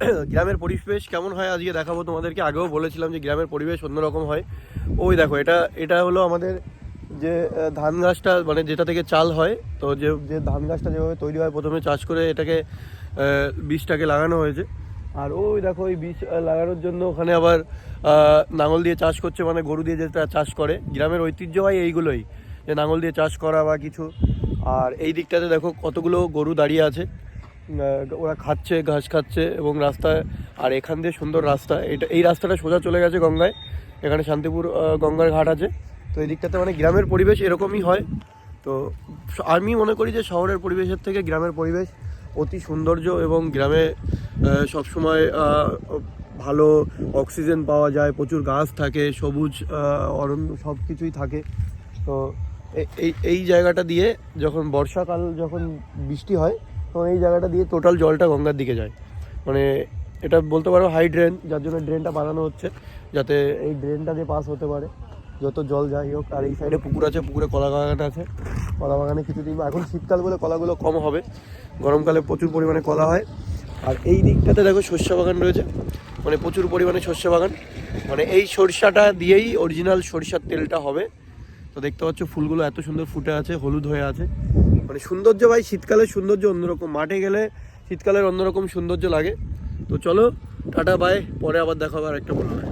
গ্রামের পরিবেশ কেমন হয় আজকে দেখাবো তোমাদেরকে। আগেও বলেছিলাম যে গ্রামের পরিবেশ অন্যরকম হয়। ওই দেখো, এটা এটা হলো আমাদের যে ধান গাছটা মানে যেটা থেকে চাল হয়, তো যে যে ধান গাছটা যেভাবে তৈরি হয়, প্রথমে চাষ করে এটাকে বীজটাকে লাগানো হয়েছে। আর ওই দেখো ওই বীজ লাগানোর জন্য ওখানে আবার লাঙল দিয়ে চাষ করছে মানে গরু দিয়ে যেটা চাষ করে। গ্রামের ঐতিহ্য হয় এইগুলোই, যে লাঙল দিয়ে চাষ করা বা কিছু। আর এই দিকটাতে দেখো, কতগুলো গরু দাঁড়িয়ে আছে। ওরা খাচ্ছে, ঘাস খাচ্ছে এবং রাস্তায়, আর এখান দিয়ে সুন্দর রাস্তা। এটা, এই রাস্তাটা সোজা চলে গেছে গঙ্গায়। এখানে শান্তিপুর গঙ্গার ঘাট আছে। তো এই দিকটাতে মানে গ্রামের পরিবেশ এরকমই হয়। তো আমি মনে করি যে শহরের পরিবেশের থেকে গ্রামের পরিবেশ অতি সৌন্দর্য এবং গ্রামে সবসময় ভালো অক্সিজেন পাওয়া যায়, প্রচুর গাছ থাকে, সবুজ অরণ্য সব কিছুই থাকে। তো এই এই জায়গাটা দিয়ে যখন বর্ষাকাল যখন বৃষ্টি হয় তখন এই জায়গাটা দিয়ে টোটাল জলটা গঙ্গার দিকে যায়। মানে এটা বলতে পারো হাই ড্রেন যার জন্য ড্রেনটা বানানো হচ্ছে, যাতে এই ড্রেনটা দিয়ে পাস হতে পারে। যত জল যাই হোক, আর এই সাইডে পুকুর আছে, পুকুরে কলা বাগান আছে। কলা বাগানে কিছুদিন, এখন শীতকাল বলে কলাগুলো কম হবে। গরমকালে প্রচুর পরিমাণে কলা হয়। আর এই দিকটাতে দেখো শস্য বাগান রয়েছে। মানে প্রচুর পরিমাণে শস্য বাগান। মানে এই সরিষাটা দিয়েই অরিজিনাল সরিষার তেলটা হবে। তো দেখতে পাচ্ছ ফুলগুলো এত সুন্দর ফুটে আছে, হলুদ হয়ে আছে। মানে সৌন্দর্য ভাই, শীতকালের সৌন্দর্য অন্যরকম। মাঠে গেলে শীতকালের অন্যরকম সৌন্দর্য লাগে। তো চলো, টাটা বাই পরে আবার দেখা হবে আর একটা বলব